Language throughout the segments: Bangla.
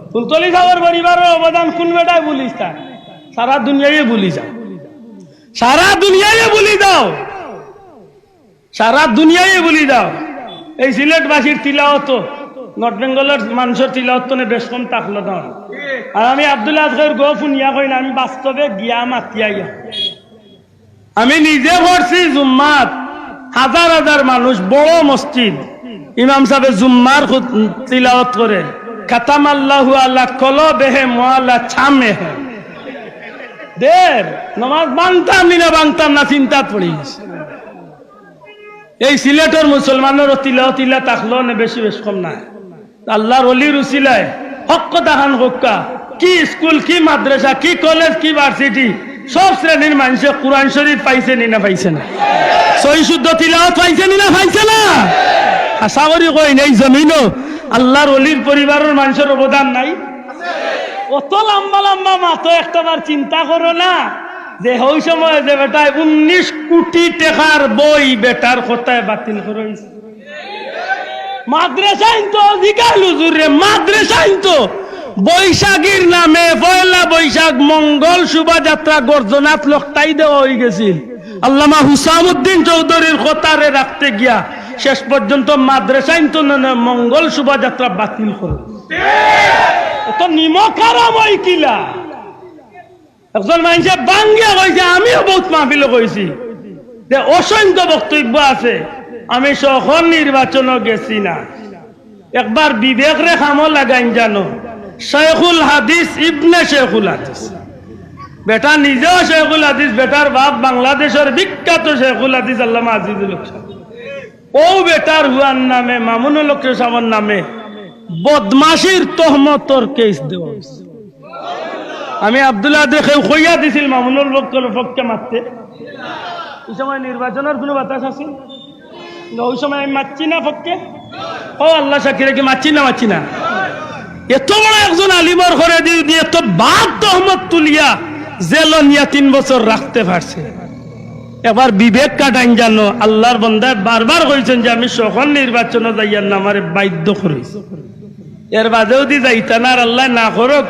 ফুলতলি সাগর পরিবারের অবদান কোন বেটায় বলিস তা? সারা দুনিয়ায় বলি সারা দুনিয়ায় বলি দাও সারা দুনিয়ায় বলি দাও এই সিলেটবাসীর তিলাওত নর্থ বেঙ্গলের মানুষের তিলাওত বেশ কম আর আমি আব্দুল্লাহ আজকের গো কই না আমি বাস্তবে গিয়া মাতিয়া গিয়া আমি নিজে পড়ছি জুম্মাত, হাজার হাজার মানুষ, বড় মসজিদ। ইমাম সাহেব জুম্মার তিলাওয়াত করে। খাতাম আল্লাহু আল্লাহ কল বেহে মোয়াল্লা ছামে হে। দের নমাজ বাংতাম নি না বাংতাম না চিন্তা পড়িস এই সিলেটের মুসলমানের তিলা তিলা তাকলো না বেশি বেশ কম নাই। আল্লাহর অলির উসিলায় হক তাহান হক্কা কি। স্কুল, কি মাদ্রাসা, কি কলেজ, কি ভার্সিটি, সব শ্রেণির মানুষে কোরআন শরীফ পাইছে নি না পাইছে না। সই শুদ্ধ তিলাওয়াত পাইছে নি না পাইছে না। আশা করি কই নেই জমিনও। আল্লাহর অলির পরিবারের মানুষের অবদান নাই। অত লম্বা লম্বা মাতো একটাবার চিন্তা করো না যে ওই সময় যে বেটায় উনিশ কোটি টাকার বই বেটার কথায় বাতিল করে হইছে। মাদ্রাসাইন তো অধিকার হুজুরে মাদ্রাসাইন তো। বৈশাখীর নামে পয়লা বৈশাখ মঙ্গল শোভাযাত্রা গর্জনাথ লোকটাই দেওয়া হয়ে গেছিল। আল্লামা হুসামুদ্দিন চৌধুরীর কথারে রাখতে গিয়া শেষ পর্যন্ত মাদ্রাসাইন তো না- না মঙ্গল শোভাযাত্রা বাতিল করে। তো নিমক ওই কিলা? একজন মানুষে বাঙ্গিয়া কইছে আমিও বহুত মাহফিল কইছি যে অসংখ্য বক্তব্য আছে। আমি সখন নির্বাচনও গেছি না। একবার বিবেক রে খামো লাগাইন জানো। শেখুল হাদিস ইবনে শেখুল হাদিস। বেটা নিজেও শেখুল হাদিস বেটার বাপ বাংলাদেশের বিখ্যাত শেখুল হাদিস আল্লামা আজিজুল। ও বেটার হুয়ার নামে মামুনুল হক সাহেবের নামে। বদমাসির তহমতর কেস দেওয়া আমি আব্দুল্লাহ দেখে কইয়া দিছিল মামুনুল বক্তর পক্ষে মারতে। এই সময় নির্বাচনের কোনো বাতাস আছে? ওই সময় আমি মারছি না পক্ষে? ও আল্লাহ সাকিরে কি মারছি না মারছি না? এত বড় একজন আলিমর ঘরে দিয়ে এত বাদ তহমত তুলিয়া জেল নিয়া তিন বছর রাখতে পারছে। এবার বিবেক কাটাইন জানো, আল্লাহর বন্দায় বারবার কইছেন যে আমি সকল নির্বাচনে যাইয়ার না আমারে বাধ্য করিস এর বাদেও দি যাইতা না আর আল্লাহ না করক,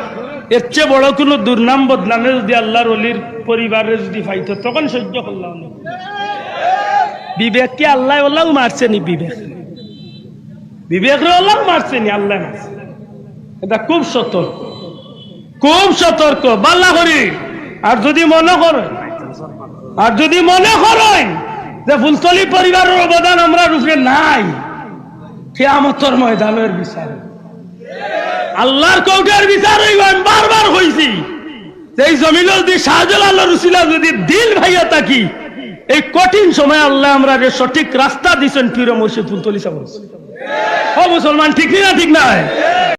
এর চেয়ে বড় কোনো দুর্নাম বদনামে যদি আল্লাহর অলির পরিবারে যদি ফাইতো, তখন সহ্য করলাম বিবেককে আল্লাহ ওল্লাহ মারছে নি বিবেক। বিবেক ওল্লাহ মারছে নি, আল্লাহ মারছে। এটা খুব সতর্ক। খুব সতর্ক বাল্লা করি আর যদি মনে করেন আর যদি মনে করেন যে ফুলতলি পরিবারের অবদান আমরা রূপে নাই, কেয়ামতর ময়দানের বিচার। আল্লাহর কৌটার বিচার বারবার হইছি। যে এই জমিন যদি শাহজালাল রুসিলা যদি দিল ভাইয়া থাকি, এই কঠিন সময় আল্লাহ আমরা যে সঠিক রাস্তা দিছেন ফিরে মসজিদ ফুলতলি সাহেব ও মুসলমান, ঠিক না ঠিক নাই?